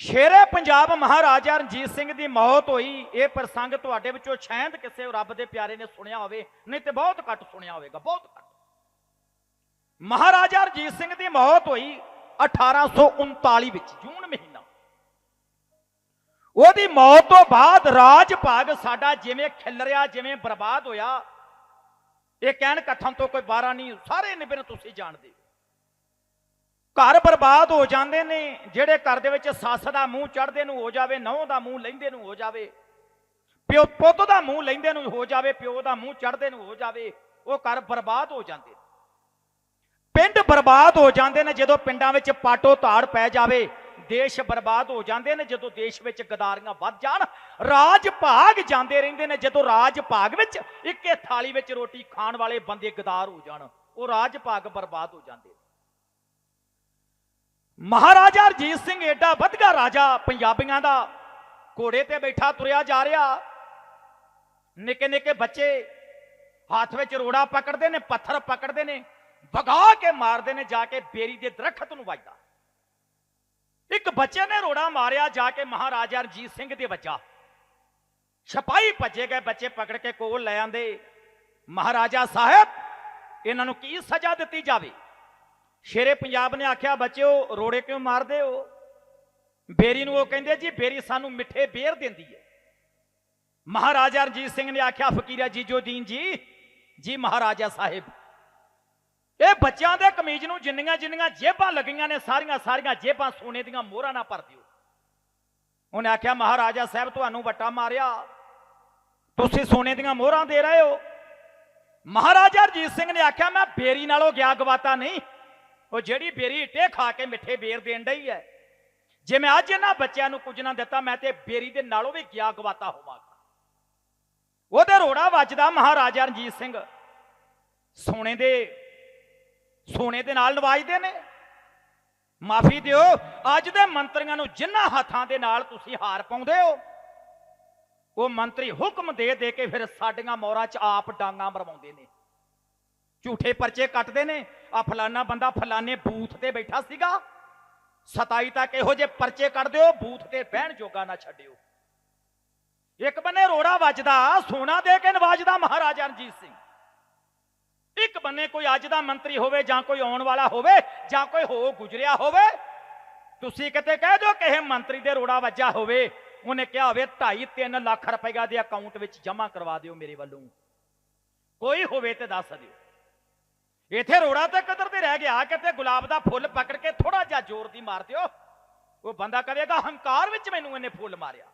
ਸ਼ੇਰੇ ਪੰਜਾਬ ਮਹਾਰਾਜਾ ਰਣਜੀਤ ਸਿੰਘ ਦੀ ਮੌਤ ਹੋਈ, ਇਹ ਪ੍ਰਸੰਗ ਤੁਹਾਡੇ ਵਿੱਚੋਂ ਸ਼ਾਇਦ ਕਿਸੇ ਰੱਬ ਦੇ ਪਿਆਰੇ ਨੇ ਸੁਣਿਆ ਹੋਵੇ, ਨਹੀਂ ਤੇ ਬਹੁਤ ਘੱਟ ਸੁਣਿਆ ਹੋਵੇਗਾ, ਬਹੁਤ ਘੱਟ। ਮਹਾਰਾਜਾ ਰਣਜੀਤ ਸਿੰਘ ਦੀ ਮੌਤ ਹੋਈ 1839 ਵਿੱਚ, ਜੂਨ ਮਹੀਨਾ। ਉਹਦੀ ਮੌਤ ਤੋਂ ਬਾਅਦ ਰਾਜ ਭਾਗ ਸਾਡਾ ਜਿਵੇਂ ਖਿਲਰਿਆ, ਜਿਵੇਂ ਬਰਬਾਦ ਹੋਇਆ, ਇਹ ਕਹਿਣ ਕਥਨ ਤੋਂ ਕੋਈ ਬਾਰਾ ਨਹੀਂ, ਸਾਰੇ ਨਿਬਨ ਤੁਸੀਂ ਜਾਣਦੇ ਘਰ ਬਰਬਾਦ ਹੋ ਜਾਂਦੇ ਨੇ, ਜਿਹੜੇ ਘਰ ਦੇ ਵਿੱਚ ਸੱਸ ਦਾ ਮੂੰਹ ਚੜਦੇ ਨੂੰ ਹੋ ਜਾਵੇ, ਨਹੁੰ ਦਾ ਮੂੰਹ ਲੈਂਦੇ ਨੂੰ ਹੋ ਜਾਵੇ, ਪਿਓ ਪੁੱਤ ਦਾ ਮੂੰਹ ਲੈਂਦੇ ਨੂੰ ਹੋ ਜਾਵੇ, ਪਿਓ ਦਾ ਮੂੰਹ ਚੜਦੇ ਨੂੰ ਹੋ ਜਾਵੇ, ਉਹ ਘਰ ਬਰਬਾਦ ਹੋ ਜਾਂਦੇ ਪਿੰਡ ਬਰਬਾਦ ਹੋ ਜਾਂਦੇ ਨੇ, ਜਦੋਂ ਪਿੰਡਾਂ ਵਿੱਚ ਪਾਟੋ ਧਾੜ ਪੈ ਜਾਵੇ, ਦੇਸ਼ ਬਰਬਾਦ ਹੋ ਜਾਂਦੇ ਨੇ, ਜਦੋਂ ਦੇਸ਼ ਵਿੱਚ ਗਦਾਰੀਆਂ ਵੱਧ ਜਾਣ, ਰਾਜ ਭਾਗ ਜਾਂਦੇ ਰਹਿੰਦੇ ਨੇ, ਜਦੋਂ ਰਾਜ ਭਾਗ ਵਿੱਚ ਇੱਕੇ ਥਾਲੀ ਵਿੱਚ ਰੋਟੀ ਖਾਣ ਵਾਲੇ ਬੰਦੇ ਗਦਾਰ ਹੋ ਜਾਣ, ਉਹ ਰਾਜ ਭਾਗ ਬਰਬਾਦ ਹੋ ਜਾਂਦੇ ਨੇ। ਮਹਾਰਾਜਾ ਰਜੀਤ ਸਿੰਘ ਏਡਾ ਵਧਗਾ ਰਾਜਾ, ਪੰਜਾਬੀਆਂ ਦਾ ਘੋੜੇ ਤੇ ਬੈਠਾ ਤੁਰਿਆ ਜਾ ਰਿਹਾ। ਨਿੱਕੇ ਨਿੱਕੇ ਬੱਚੇ ਹੱਥ ਵਿੱਚ ਰੋੜਾ ਪਕੜਦੇ ਨੇ, ਪੱਥਰ ਪਕੜਦੇ ਨੇ ਵਗਾ ਕੇ ਮਾਰਦੇ ਨੇ, ਜਾ ਕੇ ਬੇਰੀ ਦੇ ਦਰਖਤ ਨੂੰ ਵੱਜਦਾ। ਇੱਕ ਬੱਚੇ ਨੇ ਰੋੜਾ ਮਾਰਿਆ, ਜਾ ਕੇ ਮਹਾਰਾਜਾ ਰਜੀਤ ਸਿੰਘ ਦੇ ਵੱਜਾ। ਛਪਾਈ ਭੱਜੇ ਗਏ ਬੱਚੇ ਪਕੜ ਕੇ ਕੋਲ ਲੈ ਆਂਦੇ, ਮਹਾਰਾਜਾ ਸਾਹਿਬ, ਇਹਨਾਂ ਨੂੰ ਕੀ ਸਜ਼ਾ ਦਿੱਤੀ ਜਾਵੇ? ਸ਼ੇਰੇ ਪੰਜਾਬ ਨੇ ਆਖਿਆ, ਬੱਚਿਓ, ਰੋੜੇ ਕਿਉਂ ਮਾਰਦੇ ਹੋ? ਬੇਰੀ ਨੂੰ ਉਹ ਕਹਿੰਦੇ ਜੀ, ਬੇਰੀ ਸਾਨੂੰ ਮਿੱਠੇ ਬੇਰ ਦਿੰਦੀ ਹੈ। ਮਹਾਰਾਜਾ ਰਣਜੀਤ ਸਿੰਘ ਨੇ ਆਖਿਆ, ਫਕੀਰਾ ਜੀਜੋਦੀਨ ਜੀ ਜੀ ਮਹਾਰਾਜਾ ਸਾਹਿਬ। ਇਹ ਬੱਚਿਆਂ ਦੇ ਕਮੀਜ਼ ਨੂੰ ਜਿੰਨੀਆਂ ਜਿੰਨੀਆਂ ਜੇਬਾਂ ਲੱਗੀਆਂ ਨੇ, ਸਾਰੀਆਂ ਸਾਰੀਆਂ ਜੇਬਾਂ ਸੋਨੇ ਦੀਆਂ ਮੋਹਰਾਂ ਨਾਲ ਭਰ ਦਿਓ। ਉਹਨੇ ਆਖਿਆ, ਮਹਾਰਾਜਾ ਸਾਹਿਬ, ਤੁਹਾਨੂੰ ਵੱਟਾ ਮਾਰਿਆ। ਤੁਸੀਂ ਸੋਨੇ ਦੀਆਂ ਮੋਹਰਾਂ ਦੇ ਰਹੇ ਹੋ। ਮਹਾਰਾਜਾ ਰਣਜੀਤ ਸਿੰਘ ਨੇ ਆਖਿਆ, ਮੈਂ ਬੇਰੀ ਨਾਲੋਂ ਗਿਆ ਗਵਾਤਾ ਨਹੀਂ ਉਹ ਜਿਹੜੀ ਬੇਰੀ ਇੱਟੇ ਖਾ ਕੇ ਮਿੱਠੇ ਬੇਰ ਦੇਣ ਡਈ ਹੈ ਜੇ ਮੈਂ ਅੱਜ ਇਹਨਾਂ ਬੱਚਿਆਂ ਨੂੰ ਕੁਝ ਨਾ ਦਿੱਤਾ, ਮੈਂ ਤੇ ਬੇਰੀ ਦੇ ਨਾਲੋਂ ਵੀ ਗਿਆ ਗਵਾਤਾ ਹੋਵਾਂਗਾ। ਉਹਦੇ ਰੋੜਾ ਵੱਜਦਾ ਮਹਾਰਾਜਾ ਰਣਜੀਤ ਸਿੰਘ। ਸੋਨੇ ਦੇ ਸੋਨੇ ਦੇ ਨਾਲ ਨਵਾਜਦੇ ਨੇ। ਮਾਫੀ ਦਿਓ, ਅੱਜ ਦੇ ਮੰਤਰੀਆਂ ਨੂੰ ਜਿੰਨਾ ਹੱਥਾਂ ਦੇ ਨਾਲ ਤੁਸੀਂ ਹਾਰ ਪਾਉਂਦੇ ਹੋ, ਉਹ ਮੰਤਰੀ ਹੁਕਮ ਦੇ ਦੇ ਕੇ ਫਿਰ ਸਾਡੀਆਂ ਮੋਹਰਾਂ 'ਚ ਆਪ ਡਾਂਗਾ ਮਰਵਾਉਂਦੇ ਨੇ। ਝੂਠੇ ਪਰਚੇ ਕੱਟਦੇ ਨੇ। ਆ ਫਲਾਨਾ ਬੰਦਾ ਫਲਾਨੇ ਬੂਥ ਤੇ ਬੈਠਾ ਸੀਗਾ। 27 ਤੱਕ ਇਹੋ ਜੇ ਪਰਚੇ ਕੱਢ ਦਿਓ ਬੂਥ ਤੇ ਬਹਿਣ ਜੋਗਾ ਨਾ ਛੱਡਿਓ। ਇੱਕ ਬੰਨੇ ਰੋੜਾ ਵੱਜਦਾ, ਸੋਨਾ ਦੇ ਕੇ ਨਵਾਜਦਾ ਮਹਾਰਾਜਾ ਰਣਜੀਤ ਸਿੰਘ। ਇੱਕ ਬੰਨੇ ਕੋਈ ਅੱਜ ਦਾ ਮੰਤਰੀ ਹੋਵੇ ਜਾਂ ਕੋਈ ਆਉਣ ਵਾਲਾ ਹੋਵੇ ਜਾਂ ਕੋਈ ਹੋ ਗੁਜਰਿਆ ਹੋਵੇ, ਤੁਸੀਂ ਕਿਤੇ ਕਹਿ ਦਿਓ ਕਿਸੇ ਮੰਤਰੀ ਦੇ ਰੋੜਾ ਵੱਜਾ ਹੋਵੇ, ਉਹਨੇ ਕਿਹਾ ਹੋਵੇ 2.5 3 ਲੱਖ ਰੁਪਏਗਾ ਦੇ ਅਕਾਊਂਟ ਵਿੱਚ ਜਮ੍ਹਾਂ ਕਰਵਾ ਦਿਓ ਮੇਰੇ ਵੱਲੋਂ। ਕੋਈ ਹੋਵੇ ਤੇ ਦੱਸ ਦਿਓ। ਇੱਥੇ ਰੋੜਾ ਤੇ ਕਦਰ ਤੇ ਰਹਿ ਗਿਆ ਕਿਤੇ ਗੁਲਾਬ ਦਾ ਫੁੱਲ ਪਕੜ ਕੇ ਥੋੜਾ ਜਿਹਾ ਜ਼ੋਰ ਦੀ ਮਾਰ ਦਿਓ। ਉਹ ਬੰਦਾ ਕਹੇਗਾ ਹੰਕਾਰ ਵਿੱਚ ਮੈਨੂੰ ਇਹਨੇ ਫੁੱਲ ਮਾਰਿਆ।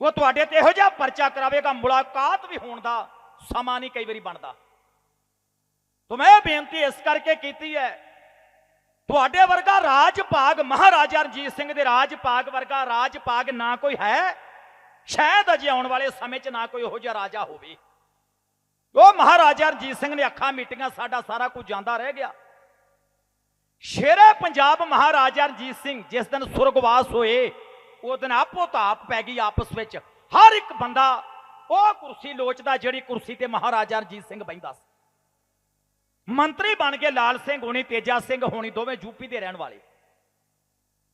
ਉਹ ਤੁਹਾਡੇ ਤੇ ਇਹੋ ਜਿਹਾ ਪਰਚਾ ਕਰਾਵੇਗਾ, ਮੁਲਾਕਾਤ ਵੀ ਹੋਣ ਦਾ ਸਮਾਂ ਨਹੀਂ ਕਈ ਵਾਰੀ ਬਣਦਾ। ਤੋ ਮੈਂ ਬੇਨਤੀ ਇਸ ਕਰਕੇ ਕੀਤੀ ਹੈ, ਤੁਹਾਡੇ ਵਰਗਾ ਰਾਜ ਭਾਗ ਮਹਾਰਾਜਾ ਰਣਜੀਤ ਸਿੰਘ ਦੇ ਰਾਜ ਭਾਗ ਵਰਗਾ ਰਾਜ ਭਾਗ ਨਾ ਕੋਈ ਹੈ। ਸ਼ਾਇਦ ਅਜੇ ਆਉਣ ਵਾਲੇ ਸਮੇਂ 'ਚ ਨਾ ਕੋਈ ਇਹੋ ਜਿਹਾ ਰਾਜਾ ਹੋਵੇ। ਉਹ ਮਹਾਰਾਜਾ ਰਣਜੀਤ ਸਿੰਘ ਨੇ ਅੱਖਾਂ ਮੀਟੀਆਂ, ਸਾਡਾ ਸਾਰਾ ਕੁਝ ਜਾਂਦਾ ਰਹਿ ਗਿਆ। ਸ਼ੇਰੇ ਪੰਜਾਬ ਮਹਾਰਾਜਾ ਰਣਜੀਤ ਸਿੰਘ ਜਿਸ ਦਿਨ ਸੁਰਗਵਾਸ ਹੋਏ ਉਹ ਦਿਨ ਆਪੋ ਤਾਪ ਪੈ ਗਈ ਆਪਸ ਵਿੱਚ। ਹਰ ਇੱਕ ਬੰਦਾ, ਉਹ ਕੁਰਸੀ ਲੋਚਦਾ ਜਿਹੜੀ ਕੁਰਸੀ ਤੇ ਮਹਾਰਾਜਾ ਰਣਜੀਤ ਸਿੰਘ ਬੈਂਦਾ ਸੀ। ਮੰਤਰੀ ਬਣ ਕੇ ਲਾਲ ਸਿੰਘ ਹੋਣੀ, ਤੇਜਾ ਸਿੰਘ ਹੋਣੀ, ਦੋਵੇਂ ਯੂਪੀ ਦੇ ਰਹਿਣ ਵਾਲੇ।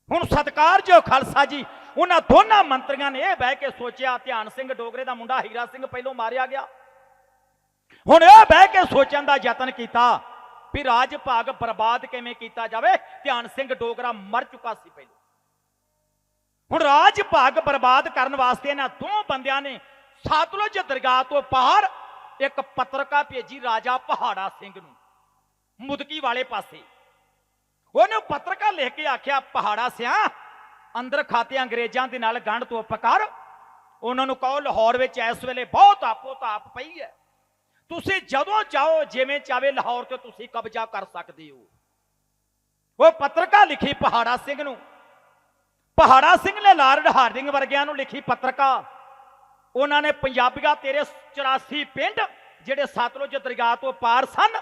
ਹੁਣ ਸਤਕਾਰ ਜੋ ਖਾਲਸਾ ਜੀ, ਉਹਨਾਂ ਦੋਨਾਂ ਮੰਤਰੀਆਂ ਨੇ ਇਹ ਬਹਿ ਕੇ ਸੋਚਿਆ, ਧਿਆਨ ਸਿੰਘ ਡੋਗਰੇ ਦਾ ਮੁੰਡਾ ਹੀਰਾ ਸਿੰਘ ਪਹਿਲੋਂ ਮਾਰਿਆ ਗਿਆ। ਹੁਣ ਇਹ ਬਹਿ ਕੇ ਸੋਚਣ ਦਾ ਯਤਨ ਕੀਤਾ ਵੀ ਰਾਜ ਭਾਗ ਬਰਬਾਦ ਕਿਵੇਂ ਕੀਤਾ ਜਾਵੇ, ਧਿਆਨ ਸਿੰਘ ਡੋਗਰਾ ਮਰ ਚੁੱਕਾ ਸੀ ਪਹਿਲਾਂ। ਹੁਣ ਰਾਜ ਭਾਗ ਬਰਬਾਦ ਕਰਨ ਵਾਸਤੇ ਇਹਨਾਂ ਦੋ ਬੰਦਿਆਂ ਨੇ ਸਤਲੁਜ ਦਰਗਾਹ ਤੋਂ ਪਾਰ ਇੱਕ ਪੱਤਰਕਾ ਭੇਜੀ ਰਾਜਾ ਪਹਾੜਾ ਸਿੰਘ ਨੂੰ, ਮੁਦਕੀ ਵਾਲੇ ਪਾਸੇ। ਉਹਨੇ ਪੱਤਰਕਾ ਲਿਖ ਕੇ ਆਖਿਆ, ਪਹਾੜਾ ਸਿਆ, ਅੰਦਰ ਖਾਤੇ ਅੰਗਰੇਜ਼ਾਂ ਦੇ ਨਾਲ ਗੰਢ ਤੋਂ ਪਕੜ। ਉਹਨਾਂ ਨੂੰ ਕਹੋ, ਲਾਹੌਰ ਵਿੱਚ ਇਸ ਵੇਲੇ ਬਹੁਤ ਆਪੋ ਤਾਪ ਪਈ ਹੈ। ਤੁਸੀਂ ਜਦੋਂ ਚਾਹੋ ਜਿਵੇਂ ਚਾਵੇ ਲਾਹੌਰ ਤੇ ਤੁਸੀਂ ਕਬਜ਼ਾ ਕਰ ਸਕਦੇ ਹੋ। ਉਹ ਪੱਤਰਕਾ ਲਿਖੀ ਪਹਾੜਾ ਸਿੰਘ ਨੂੰ। ਪਹਾੜਾ ਸਿੰਘ ਨੇ ਲਾਰਡ ਹਾਰਡਿੰਗ ਵਰਗਿਆਂ ਨੂੰ ਲਿਖੀ ਪੱਤਰਕਾ ਉਹਨਾਂ ਨੇ ਪੰਜਾਬੀਆਂ ਤੇਰੇ 84 ਪਿੰਡ, ਜਿਹੜੇ ਸਤਲੁਜ ਦਰਿਆ ਤੋਂ ਪਾਰ ਸਨ,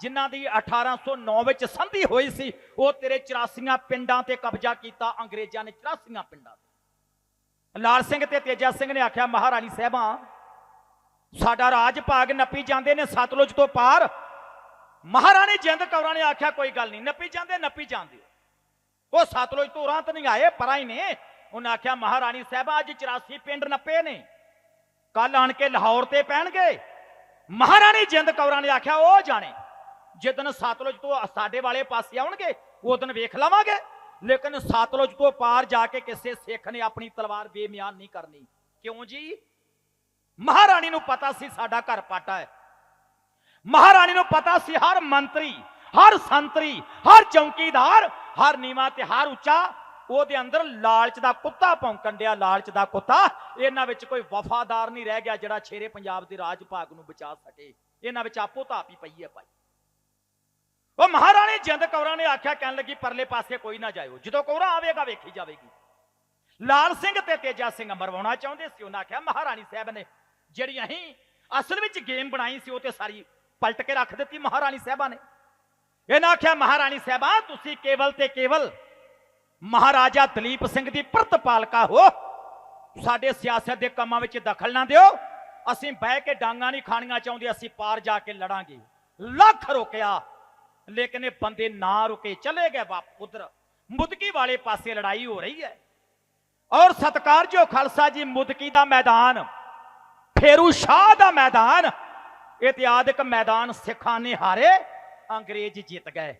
ਜਿਨ੍ਹਾਂ ਦੀ 1809 ਵਿੱਚ ਸੰਧੀ ਹੋਈ ਸੀ, ਉਹ ਤੇਰੇ 84 ਪਿੰਡਾਂ ਤੇ ਕਬਜ਼ਾ ਕੀਤਾ, ਅੰਗਰੇਜ਼ਾਂ ਨੇ 84 ਪਿੰਡਾਂ ਤੇ। ਲਾਲ ਸਿੰਘ ਤੇ ਤੇਜਾ ਸਿੰਘ ਨੇ ਆਖਿਆ, ਮਹਾਰਾਣੀ ਸਾਹਿਬਾਂ ਸਾਡਾ ਰਾਜ ਭਾਗ ਨੱਪੀ ਜਾਂਦੇ ਨੇ ਸਤਲੁਜ ਤੋਂ ਪਾਰ। ਮਹਾਰਾਣੀ ਜਿੰਦ ਕੌਰਾਂ ਨੇ ਆਖਿਆ, ਕੋਈ ਗੱਲ ਨਹੀਂ, ਨੱਪੀ ਜਾਂਦੇ ਨੱਪੀ ਜਾਂਦੇ। ਉਹ ਸਤਲੁਜ ਤੋਂ ਤੇ ਨਹੀਂ ਆਏ, ਪਰਾਂ ਹੀ ਨੇ। ਉਹਨੇ ਆਖਿਆ, ਮਹਾਰਾਣੀ ਸਾਹਿਬਾ, ਅੱਜ 84 ਪਿੰਡ ਨੱਪੇ ਨੇ। ਕੱਲ ਆਣ ਕੇ ਲਾਹੌਰ ਤੇ ਪੈਣਗੇ। ਮਹਾਰਾਣੀ ਜਿੰਦ ਕੌਰਾਂ ਨੇ ਆਖਿਆ, ਉਹ ਜਾਣੇ ਜਿੱਦਨ ਸਤਲੁਜ ਤੋਂ ਸਾਡੇ ਵਾਲੇ ਪਾਸੇ ਆਉਣਗੇ ਉਦੋਂ ਵੇਖ ਲਵਾਂਗੇ। ਲੇਕਿਨ ਸਤਲੁਜ ਤੋਂ ਪਾਰ ਜਾ ਕੇ ਕਿਸੇ ਸਿੱਖ ਨੇ ਆਪਣੀ ਤਲਵਾਰ ਬੇਮਿਆਨ ਨਹੀਂ ਕਰਨੀ। ਕਿਉਂ ਜੀ? ਮਹਾਰਾਣੀ ਨੂੰ ਪਤਾ ਸੀ ਸਾਡਾ ਘਰ ਪਾਟਾ ਹੈ। ਮਹਾਰਾਣੀ ਨੂੰ ਪਤਾ ਸੀ ਹਰ ਮੰਤਰੀ, ਹਰ ਸੰਤਰੀ, ਹਰ ਚੌਕੀਦਾਰ, ਹਰ ਨੀਵਾ ਤੇ ਹਰ ਉੱਚਾ, ਉਹਦੇ ਅੰਦਰ ਲਾਲਚ ਦਾ ਕੁੱਤਾ ਭੌਂਕਣ ਡਿਆ, ਲਾਲਚ ਦਾ ਕੁੱਤਾ। ਇਹਨਾਂ ਵਿੱਚ ਕੋਈ ਵਫਾਦਾਰ ਨਹੀਂ ਰਹਿ ਗਿਆ ਜਿਹੜਾ ਛੇਰੇ ਪੰਜਾਬ ਦੇ ਰਾਜ ਭਾਗ ਨੂੰ ਬਚਾ ਸਕੇ। ਇਹਨਾਂ ਵਿੱਚ ਆਪੋ ਤਾਪ ਹੀ ਪਈ ਹੈ ਭਾਈ। ਉਹ ਮਹਾਰਾਣੀ ਜਿੰਦ ਕੌਰਾਂ ਨੇ ਆਖਿਆ, ਕਹਿਣ ਲੱਗੀ, ਪਰਲੇ ਪਾਸੇ ਕੋਈ ਨਾ ਜਾਇਓ। ਜਦੋਂ ਕੌਰਾਂ ਆਵੇਗਾ, ਵੇਖੀ ਜਾਵੇਗੀ। ਲਾਲ ਸਿੰਘ ਤੇ ਤੇਜਾ ਸਿੰਘ ਮਰਵਾਉਣਾ ਚਾਹੁੰਦੇ ਸੀ, ਉਹਨਾਂ ਆਖਿਆ, ਮਹਾਰਾਣੀ ਸਾਹਿਬ ਨੇ ਜਿਹੜੀ ਅਸੀਂ ਅਸਲ ਵਿੱਚ ਗੇਮ ਬਣਾਈ ਸੀ, ਉਹ ਤੇ ਸਾਰੀ ਪਲਟ ਕੇ ਰੱਖ ਦਿੱਤੀ ਮਹਾਰਾਣੀ ਸਾਹਿਬਾ ਨੇ। ਇਹ ਨਾ ਆਖਿਆ, ਮਹਾਰਾਣੀ ਸਾਹਿਬਾ, ਤੁਸੀਂ ਕੇਵਲ ਤੇ ਕੇਵਲ ਮਹਾਰਾਜਾ ਦਲੀਪ ਸਿੰਘ ਦੀ ਪ੍ਰਤਪਾਲਕਾ ਹੋ। ਸਾਡੇ ਸਿਆਸਤ ਦੇ ਕੰਮਾਂ ਵਿੱਚ ਦਖਲ ਨਾ ਦਿਓ। ਅਸੀਂ ਬਹਿ ਕੇ ਡਾਂਗਾ ਨਹੀਂ ਖਾਣੀਆਂ ਚਾਹੁੰਦੇ, ਅਸੀਂ ਪਾਰ ਜਾ ਕੇ ਲੜਾਂਗੇ। ਲੱਖ ਰੁਕਿਆ ਲੇਕਿਨ ਇਹ ਬੰਦੇ ਨਾ ਰੁਕੇ, ਚਲੇ ਗਏ ਵਾਪ, ਉਧਰ। ਮੁਦਕੀ ਵਾਲੇ ਪਾਸੇ ਲੜਾਈ ਹੋ ਰਹੀ ਹੈ। ਔਰ ਸਤਕਾਰਯੋਗ ਖਾਲਸਾ ਜੀ, ਮੁਦਕੀ ਦਾ ਮੈਦਾਨ ਫੇਰੂ ਸ਼ਾਹ ਦਾ ਮੈਦਾਨ। ਇਤਿਹਾਦਿਕ ਮੈਦਾਨ ਸਿੱਖਾਂ ਨੇ ਹਾਰੇ, ਅੰਗਰੇਜ਼ ਜਿੱਤ ਗਏ।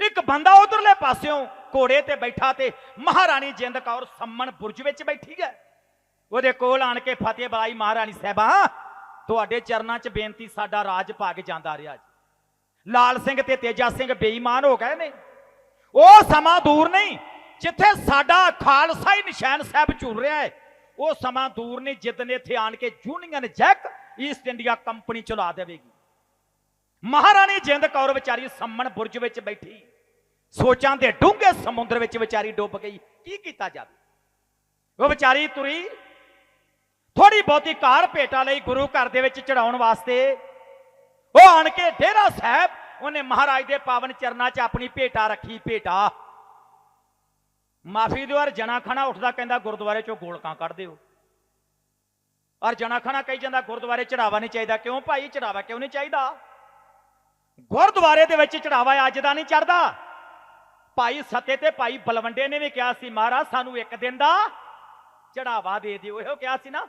ਇੱਕ ਬੰਦਾ ਉਧਰਲੇ ਪਾਸਿਓਂ ਘੋੜੇ ਤੇ ਬੈਠਾ ਤੇ ਮਹਾਰਾਣੀ ਜਿੰਦ ਕੌਰ ਸੰਮਣ ਬੁਰਜ ਵਿੱਚ ਬੈਠੀ ਹੈ। ਉਹਦੇ ਕੋਲ ਆਣ ਕੇ ਫਤਿਹ ਬੁਲਾਈ ਮਹਾਰਾਣੀ ਸਾਹਿਬਾ, ਤੁਹਾਡੇ ਚਰਨਾਂ 'ਚ ਬੇਨਤੀ ਸਾਡਾ ਰਾਜ ਭਾਗ ਜਾਂਦਾ ਰਿਹਾ ਜੀ। ਲਾਲ ਸਿੰਘ ਤੇ ਤੇਜਾ ਸਿੰਘ ਬੇਈਮਾਨ ਹੋ ਗਏ ਨੇ। ਉਹ ਸਮਾਂ ਦੂਰ ਨਹੀਂ, ਜਿੱਥੇ ਸਾਡਾ ਖਾਲਸਾ ਹੀ ਨਿਸ਼ਾਨ ਸਾਹਿਬ ਝੂਲ ਰਿਹਾ ਹੈ। ਉਹ ਸਮਾਂ ਦੂਰ ਨਹੀਂ ਜਿੱਦਨ ਇੱਥੇ ਆਣ ਕੇ Union Jack East India Company ਚਲਾ ਦੇਵੇਗੀ। ਮਹਾਰਾਣੀ ਜਿੰਦ ਕੌਰ ਵਿਚਾਰੀ ਸੰਮਣ ਬੁਰਜ ਵਿੱਚ ਬੈਠੀ। ਸੋਚਾਂ ਦੇ ਡੂੰਘੇ ਸਮੁੰਦਰ ਵਿੱਚ ਵਿਚਾਰੀ ਡੁੱਬ ਗਈ। ਕੀ ਕੀਤਾ ਜਾਵੇ? ਉਹ ਵਿਚਾਰੀ ਤੁਰੀ। ਥੋੜੀ ਬਹੁਤੀ ਕਾਰ ਭੇਟਾ ਲਈ ਗੁਰੂ ਘਰ ਦੇ ਵਿੱਚ ਚੜਾਉਣ ਵਾਸਤੇ। ਉਹ ਆਣ ਕੇ ਡੇਰਾ ਸਾਹਿਬ, ਉਹਨੇ ਮਹਾਰਾਜ ਦੇ ਪਾਵਨ ਚਰਨਾਂ 'ਚ ਆਪਣੀ ਭੇਟਾ ਰੱਖੀ, ਭੇਟਾ। ਮਾਫੀ ਦਿਓ, ਔਰ ਜਣਾ ਖਾਣਾ ਉੱਠਦਾ ਕਹਿੰਦਾ, ਗੁਰਦੁਆਰੇ 'ਚੋਂ ਗੋਲਕਾਂ ਕੱਢ ਦਿਓ। ਔਰ ਜਣਾ ਖਾਣਾ ਕਹੀ ਜਾਂਦਾ, ਗੁਰਦੁਆਰੇ ਚੜਾਵਾ ਨਹੀਂ ਚਾਹੀਦਾ। ਕਿਉਂ ਭਾਈ, ਚੜਾਵਾ ਕਿਉਂ ਨਹੀਂ ਚਾਹੀਦਾ? ਗੁਰਦੁਆਰੇ ਦੇ ਵਿੱਚ ਚੜਾਵਾ ਅੱਜ ਦਾ ਨਹੀਂ ਚੜਦਾ। ਭਾਈ ਸਤੇ ਤੇ ਭਾਈ ਬਲਵੰਡੇ ਨੇ ਵੀ ਕਿਹਾ ਸੀ, ਮਹਾਰਾਜ, ਸਾਨੂੰ ਇੱਕ ਦਿਨ ਦਾ ਚੜਾਵਾ ਦੇ ਦਿਓ। ਇਹੋ ਕਿਹਾ ਸੀ ਨਾ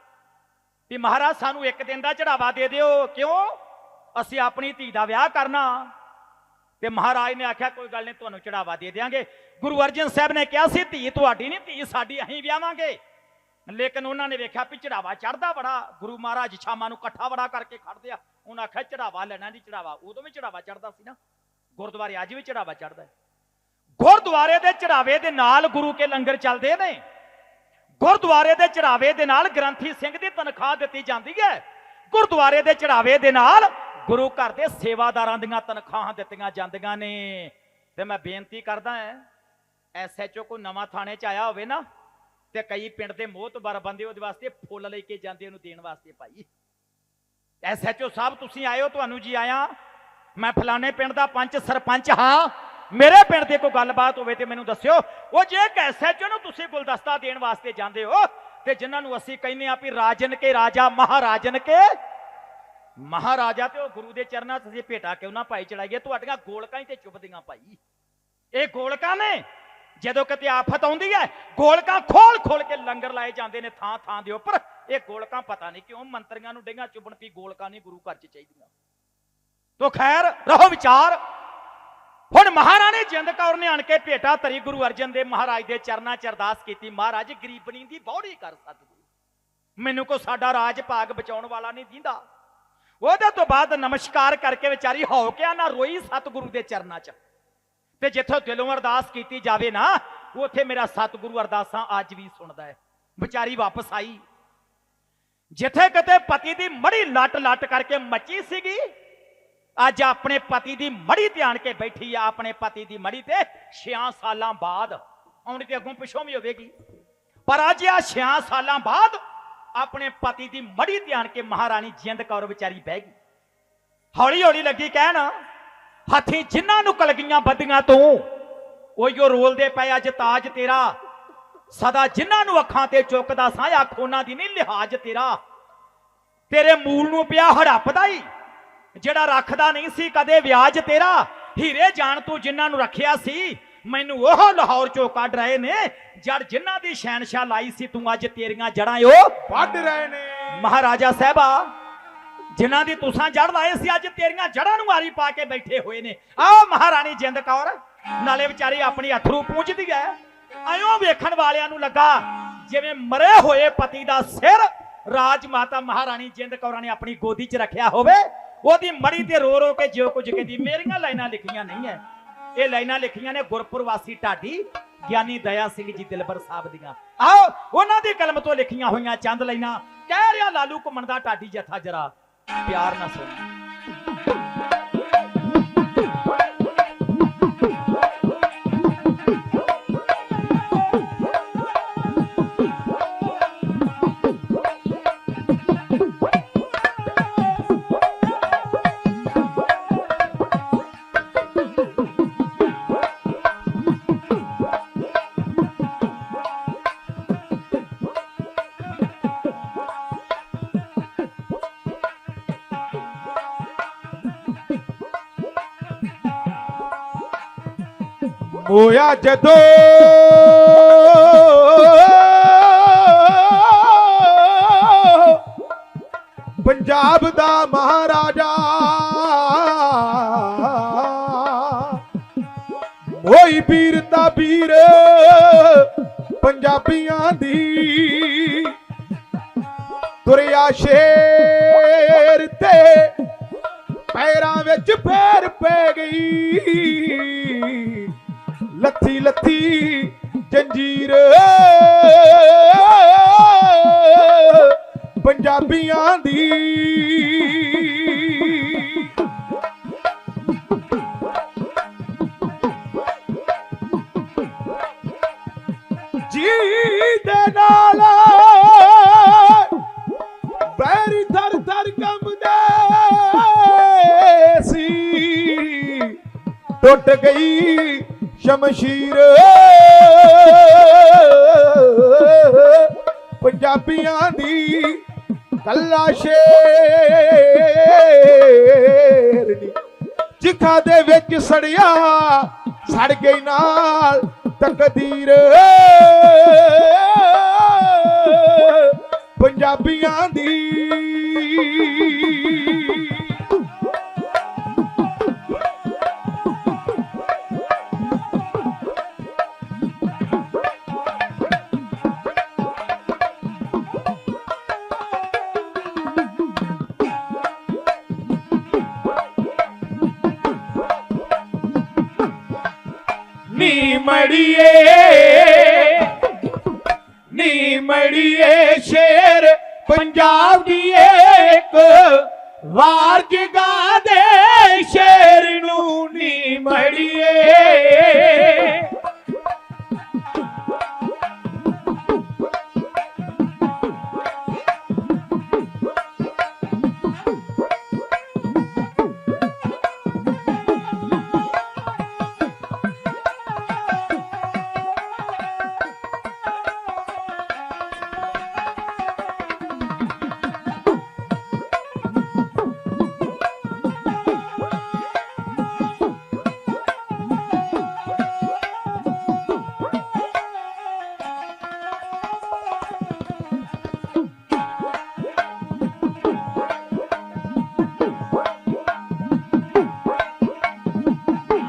ਵੀ ਮਹਾਰਾਜ, ਸਾਨੂੰ ਇੱਕ ਦਿਨ ਦਾ ਚੜਾਵਾ ਦੇ ਦਿਓ। ਕਿਉਂ? ਅਸੀਂ ਆਪਣੀ ਧੀ ਦਾ ਵਿਆਹ ਕਰਨਾ। ਤੇ ਮਹਾਰਾਜ ਨੇ ਆਖਿਆ, ਕੋਈ ਗੱਲ ਨਹੀਂ, ਤੁਹਾਨੂੰ ਚੜਾਵਾ ਦੇ ਦਿਆਂਗੇ। ਗੁਰੂ ਅਰਜਨ ਸਾਹਿਬ ਨੇ ਕਿਹਾ ਸੀ, ਧੀ ਤੁਹਾਡੀ ਨਹੀਂ, ਧੀ ਸਾਡੀ, ਅਸੀਂ ਵਿਆਹਾਂਗੇ। ਲੇਕਿਨ ਉਹਨਾਂ ਨੇ ਵੇਖਿਆ ਵੀ ਚੜਾਵਾ ਚੜਦਾ ਬੜਾ, ਗੁਰੂ ਮਹਾਰਾਜ ਸ਼ਾਮਾਂ ਨੂੰ ਇਕੱਠਾ ਬੜਾ ਕਰਕੇ ਖੜਦੇ ਆ। ਉਹਨਾਂ ਆਖਿਆ, ਚੜਾਵਾ ਲੈਣਾ ਨਹੀਂ ਚੜਾਵਾ, ਉਦੋਂ ਵੀ ਚੜਾਵਾ ਚੜਦਾ ਸੀ ਨਾ। ਗੁਰਦੁਆਰੇ ਅੱਜ ਵੀ ਚੜਾਵਾ ਚੜਦਾ ਹੈ। ਗੁਰਦੁਆਰੇ ਦੇ ਚੜਾਵੇ ਦੇ ਨਾਲ ਗੁਰੂ ਕੇ ਲੰਗਰ ਚੱਲਦੇ ਨੇ। ਗੁਰਦੁਆਰੇ ਦੇ ਚੜਾਵੇ ਦੇ ਨਾਲ ਗ੍ਰੰਥੀ ਸਿੰਘ ਦੀ ਤਨਖਾਹ ਦਿੱਤੀ ਜਾਂਦੀ ਹੈ। ਗੁਰਦੁਆਰੇ ਦੇ ਚੜਾਵੇ ਦੇ ਨਾਲ ਗੁਰੂ ਘਰ ਦੇ ਸੇਵਾਦਾਰਾਂ ਦੀਆਂ ਤਨਖਾਹਾਂ ਦਿੱਤੀਆਂ ਜਾਂਦੀਆਂ ਨੇ। ਤੇ ਮੈਂ ਬੇਨਤੀ ਕਰਦਾ ਹਾਂ ਐਸਐਚਓ ਕੋ ਨਵਾਂ ਥਾਣੇ ਚ ਆਇਆ ਹੋਵੇ ਨਾ, ਤੇ ਕਈ ਪਿੰਡ ਦੇ ਮੋਹਤਬਰ ਬੰਦੇ ਉਹਦੇ ਵਾਸਤੇ ਫੁੱਲ ਲੈ ਕੇ ਜਾਂਦੇ ਉਹਨੂੰ ਦੇਣ ਵਾਸਤੇ ਭਾਈ। ਐਸਐਚਓ ਸਾਹਿਬ, ਤੁਸੀਂ ਆਇਓ, ਤੁਹਾਨੂੰ ਜੀ ਆਇਆ। ਮੈਂ ਫਲਾਣੇ ਪਿੰਡ ਦਾ ਪੰਚ ਸਰਪੰਚ ਹਾਂ। ਮੇਰੇ ਪਿੰਡ ਦੀ ਕੋਈ ਗੱਲਬਾਤ ਹੋਵੇ ਤੇ ਮੈਨੂੰ ਦੱਸਿਓ। ਉਹ ਜੇ ਇੱਕ ਐਸਐਚਓ ਨੂੰ ਤੁਸੀਂ ਗੁਲਦਸਤਾ ਦੇਣ ਵਾਸਤੇ ਜਾਂਦੇ ਹੋ, ਤੇ ਜਿਨ੍ਹਾਂ ਨੂੰ ਅਸੀਂ ਕਹਿੰਦੇ ਆ ਵੀ ਰਾਜਨ ਕੇ ਰਾਜਾ, ਮਹਾਰਾਜਨ ਕੇ ਮਹਾਰਾਜਾ ਤੇ ਉਹ ਗੁਰੂ ਦੇ ਚਰਨਾਂ 'ਚ ਅਸੀਂ ਭੇਟਾ ਕਿਉਂ ਨਾ ਭਾਈ ਚੜਾਈਏ ਤੁਹਾਡੀਆਂ ਗੋਲਕਾਂ ਹੀ ਤੇ ਚੁੱਭਦੀਆਂ ਭਾਈ। ਇਹ ਗੋਲਕਾਂ ਨੇ, ਜਦੋਂ ਕਿਤੇ ਆਫਤ ਆਉਂਦੀ ਹੈ, ਗੋਲਕਾਂ ਖੋਲ ਖੋਲ ਕੇ ਲੰਗਰ ਲਾਏ ਜਾਂਦੇ ਨੇ ਥਾਂ ਥਾਂ ਦੇ ਉੱਪਰ। ਇਹ ਗੋਲਕਾਂ ਪਤਾ ਨਹੀਂ ਕਿਉਂ ਮੰਤਰੀਆਂ ਨੂੰ ਡਿੰਗਾ ਚੁੱਭਣ ਪੀ ਗੋਲਕਾਂ ਨਹੀਂ ਗੁਰੂ ਘਰ 'ਚ ਚਾਹੀਦੀਆਂ। ਤੋ ਖੈਰ, ਰਹੋ ਵਿਚਾਰ। ਹੁਣ ਮਹਾਰਾਣੀ ਜਿੰਦ ਕੌਰ ਨੇ ਆਣ ਕੇ ਭੇਟਾ ਧਰੀ ਗੁਰੂ ਅਰਜਨ ਦੇਵ ਮਹਾਰਾਜ ਦੇ ਚਰਨਾਂ 'ਚ ਅਰਦਾਸ ਕੀਤੀ, ਮਹਾਰਾਜ, ਗਰੀਬਣੀ ਦੀ ਬੌੜੀ ਕਰ, ਸਤਿਗੁਰੂ। ਮੈਨੂੰ ਕੋ ਸਾਡਾ ਰਾਜ ਭਾਗ ਬਚਾਉਣ ਵਾਲਾ ਨਹੀਂ ਦਿੰਦਾ। ਉਹਦੇ ਤੋਂ ਬਾਅਦ ਨਮਸਕਾਰ ਕਰਕੇ ਵਿਚਾਰੀ ਹੋ ਕੇ ਨਾ ਰੋਈ ਸਤਿਗੁਰੂ ਦੇ ਚਰਨਾਂ 'ਚ। ਤੇ ਜਿੱਥੋਂ ਦਿਲੋਂ ਅਰਦਾਸ ਕੀਤੀ ਜਾਵੇ ਨਾ, ਉੱਥੇ ਮੇਰਾ ਸਤਿਗੁਰੂ ਅਰਦਾਸਾਂ ਅੱਜ ਵੀ ਸੁਣਦਾ ਹੈ। ਵਿਚਾਰੀ ਵਾਪਸ ਆਈ। ਜਿੱਥੇ ਕਿਤੇ ਪਤੀ ਦੀ ਮੜੀ ਲੱਟ ਲੱਟ ਕਰਕੇ ਮੱਚੀ ਸੀਗੀ, ਅੱਜ ਆਪਣੇ ਪਤੀ ਦੀ ਮੜੀ ਤੇ ਆਣ ਕੇ ਬੈਠੀ ਆ, ਆਪਣੇ ਪਤੀ ਦੀ ਮੜੀ ਤੇ 6 ਸਾਲਾਂ ਬਾਅਦ। ਆਉਣੀ ਤੇ ਅੱਗੋਂ ਪਿਛੋਂ ਵੀ ਹੋਵੇਗੀ। ਪਰ ਅੱਜ ਆ 6 ਸਾਲਾਂ ਬਾਅਦ ਆਪਣੇ ਪਤੀ ਦੀ ਮੜੀ ਧਿਆਨ ਕੇ ਮਹਾਰਾਣੀ ਜਿੰਦ ਕੌਰ ਵਿਚਾਰੀ ਬਹਿ ਗਈ। ਹੌਲੀ ਹੌਲੀ ਲੱਗੀ ਕਹਿਣ, ਹੱਥੀ ਜਿਨ੍ਹਾਂ ਨੂੰ ਕਲਗੀਆਂ ਬੱਦੀਆਂ ਤੂੰ ਉਹੀਓ ਰੋਲਦੇ ਪਏ ਅੱਜ ਤਾਜ ਤੇਰਾ। ਸਦਾ ਜਿਨ੍ਹਾਂ ਨੂੰ ਅੱਖਾਂ ਤੇ ਚੁੱਕਦਾ ਸਾਂ ਅੱਖ ਉਹਨਾਂ ਦੀ ਨਹੀਂ ਲਿਹਾਜ਼ ਤੇਰਾ। ਤੇਰੇ ਮੂਲ ਨੂੰ ਪਿਆ ਹੜੱਪਦਾ ਹੀ ਜਿਹੜਾ ਰੱਖਦਾ ਨਹੀਂ ਸੀ ਕਦੇ ਵਿਆਜ ਤੇਰਾ। ਹੀਰੇ ਜਾਣ ਤੂੰ ਜਿਨ੍ਹਾਂ ਨੂੰ ਰੱਖਿਆ ਸੀ ਮੈਨੂੰ ਉਹ ਲਾਹੌਰ ਚੋਂ ਕੱਢ ਰਹੇ ਨੇ ਜੜ ਜਿਨ੍ਹਾਂ ਦੀ ਸ਼ੈਨਸ਼ਾ ਲਾਈ ਸੀ ਤੂੰ ਅੱਜ ਤੇਰੀਆਂ ਜੜਾਂ ਉਹ। ਵੱਢ ਰਹੇ ਨੇ। ਮਹਾਰਾਜਾ ਸਾਹਿਬਾ ਜਿਨ੍ਹਾਂ ਦੀ ਤੁਸਾਂ ਜੜ ਲਾਏ ਸੀ ਅੱਜ ਤੇਰੀਆਂ ਜੜਾਂ ਨੂੰ ਆਰੀ ਪਾ ਕੇ ਬੈਠੇ ਹੋਏ ਨੇ। ਆਹ ਮਹਾਰਾਣੀ ਜਿੰਦ ਕੌਰ ਨਾਲੇ ਵਿਚਾਰੀ ਆਪਣੀ ਅਥਰੂ ਪੂੰਝਦੀ ਐ। ਐਂ ਵੇਖਣ ਵਾਲਿਆਂ ਨੂੰ ਲੱਗਾ ਜਿਵੇਂ ਮਰੇ ਹੋਏ ਪਤੀ ਦਾ ਸਿਰ ਰਾਜ ਮਾਤਾ ਮਹਾਰਾਣੀ ਜਿੰਦ ਕੌਰਾਂ ਨੇ ਆਪਣੀ ਗੋਦੀ 'ਚ ਰੱਖਿਆ ਹੋਵੇ ਉਹਦੀ ਮੜੀ ਤੇ ਰੋ ਰੋ ਕੇ ਜੋ ਕੁਝ ਕਹਿੰਦੀ ਮੇਰੀਆਂ ਲਾਈਨਾਂ ਲਿਖੀਆਂ ਨਹੀਂ ਐ। ਇਹ ਲਾਈਨਾਂ ਲਿਖੀਆਂ ਨੇ ਗੁਰਪੁਰ ਵਾਸੀ ਢਾਡੀ, ਗਿਆਨੀ ਦਇਆ ਸਿੰਘ ਜੀ ਦਿਲਬਰ ਸਾਹਿਬ ਦੀਆਂ। ਆਓ, ਉਹਨਾਂ ਦੀ ਕਲਮ ਤੋਂ ਲਿਖੀਆਂ ਹੋਈਆਂ ਚੰਦ ਲਾਈਨਾਂ। ਕਹਿ ਰਿਹਾ ਲਾਲੂ ਘੁੰਮਣ ਦਾ ਢਾਡੀ ਜਥਾ ਜਰਾ, ਪਿਆਰ ਨਾਲ ਸੁਣ। ਹੋਇਆ ਜਦੋਂ ਪੰਜਾਬ ਦਾ ਮਹਾਰਾਜਾ ਹੋਈ ਵੀਰਤਾ ਵੀਰ ਪੰਜਾਬੀਆਂ ਦੀ ਤੁਰਿਆ ਸ਼ੇਰ ਤੇ ਪੈਰਾਂ ਵਿੱਚ ਫੇਰ ਪੈ ਗਈ। ਲੱਥੀ ਲੱਥੀ ਜੰਜੀਰ। ਪੰਜਾਬੀਆਂ ਦੀ ਜੀ ਦੇ ਨਾਲ ਪੈਰੀ ਥਰ ਥਰ ਕੰਬਦੇ ਸੀ। ਟੁੱਟ ਗਈ ਸ਼ਮਸ਼ੀਰ। ਪੰਜਾਬੀਆਂ ਦੀ ਕੱਲਾ ਸ਼ੇਰ ਜਿਖਾ ਦੇ ਵਿੱਚ ਸੜਿਆ, ਸੜ ਗਈ ਨਾਲ ਤਕਦੀਰ। ਪੰਜਾਬੀਆਂ ਦੀ ਨੀ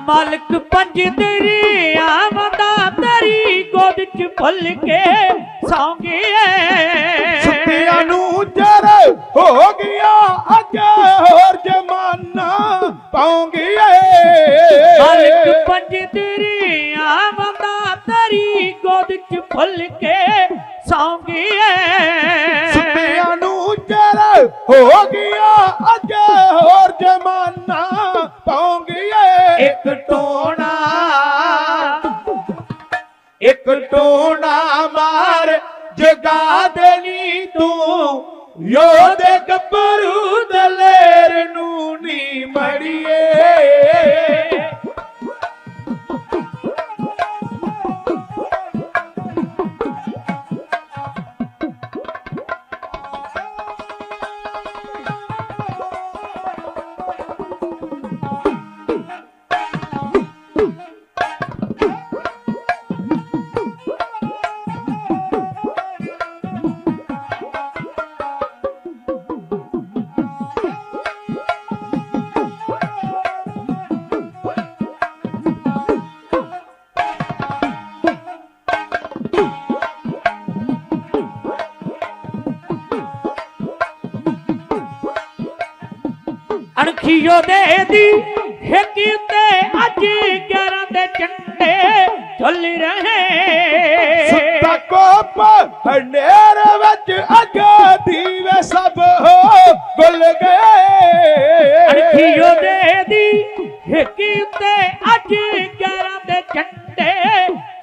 ਮਾਲਕ ਪੰਜ ਤੇਰੀ ਆਮਦਾ ਤੇਰੀ ਗੋਦ ਚ ਭੁੱਲ ਕੇ ਸੌਂ ਸੁੱਤਿਆਂ ਨੂੰ ਜਰ ਹੋ ਗਿਆ ਅੱਜ ਹੋਰ ਜਮਾਨਾ ਪਾਉਂਗੀਏ ਮਾਲਕ ਪੰਜ ਤੇਰੀ ਆਮਦਾ ਤੇਰੀ ਗੋਦ ਚ ਭੁੱਲ ਕੇ ਸੌਂ ਹੋ ਗਿਆ ਅੱਜ ਹੋਰ ਜਮਾਨਾ, ਪਾਉਂਗੀਏ ਇੱਕ ਟੋਣਾ। ਇੱਕ ਟੋਣਾ ਮਾਰ, ਜਗਾ ਦੇਣੀ ਤੂੰ। ਯੋਦੇ ਗੱਭਰੂ ਦਲੇਰ ਨੂੰ ਨੀ ਮੜੀਏ।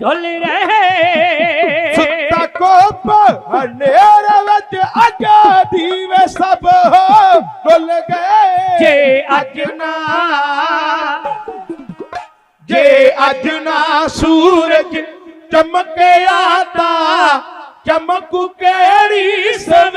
ਝੁੱਲ ਰਹੇ ਸੁੱਤਾ ਕੋਪ ਹਨੇਰੇ ਵਿੱਚ ਅੱਗ ਦੀਵੇ ਸਭ ਹੋ ਗੁੱਲ ਗਏ। ਜੇ ਅੱਜ ਨਾ ਜੇ ਅੱਜ ਨਾ ਸੂਰਜ ਚਮਕਿਆ ਤਾਂ ਚਮਕੂ ਕਿਹੜੀ ਸਵੇਰ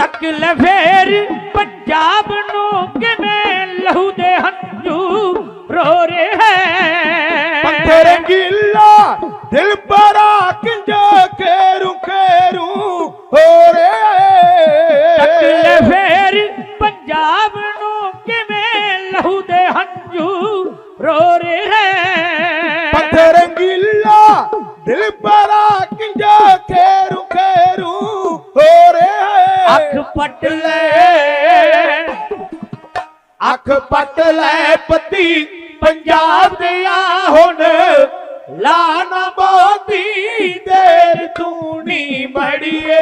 ਤੱਕ ਲੈ ਫੇਰ ਪੰਜਾਬ ਨੂੰ ਕਿਵੇਂ ਲਹੂ ਦੇ ਹੰਝੂ ਰੋ ਰਹੇ ਹੈ? ਪੱਥਰ ਗਿੱਲਾ ਦਿਲ ਅੱਖ ਪੱਟ ਲੈ ਪਤੀ ਪੰਜਾਬ ਦੇ ਆ ਹੁਣ। ਲਾ ਨਾ ਬਹੁਤੀ ਦੇਰ ਤੂੰ ਨੀ ਮੜੀਏ।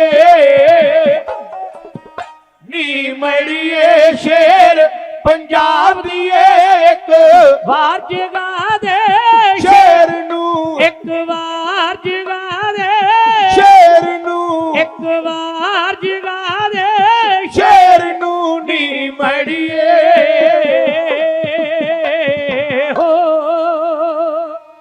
ਨੀ ਮੜੀਏ ਸ਼ੇਰ ਪੰਜਾਬ ਦੀ ਏ ਇੱਕ ਵਾਰ ਜਗਾ ਦੇ। ਸ਼ੇਰ ਨੂੰ ਇੱਕ ਵਾਰ ਜਗਾ ਦੇ। ਸ਼ੇਰ ਨੂੰ ਇੱਕ ਵਾਰ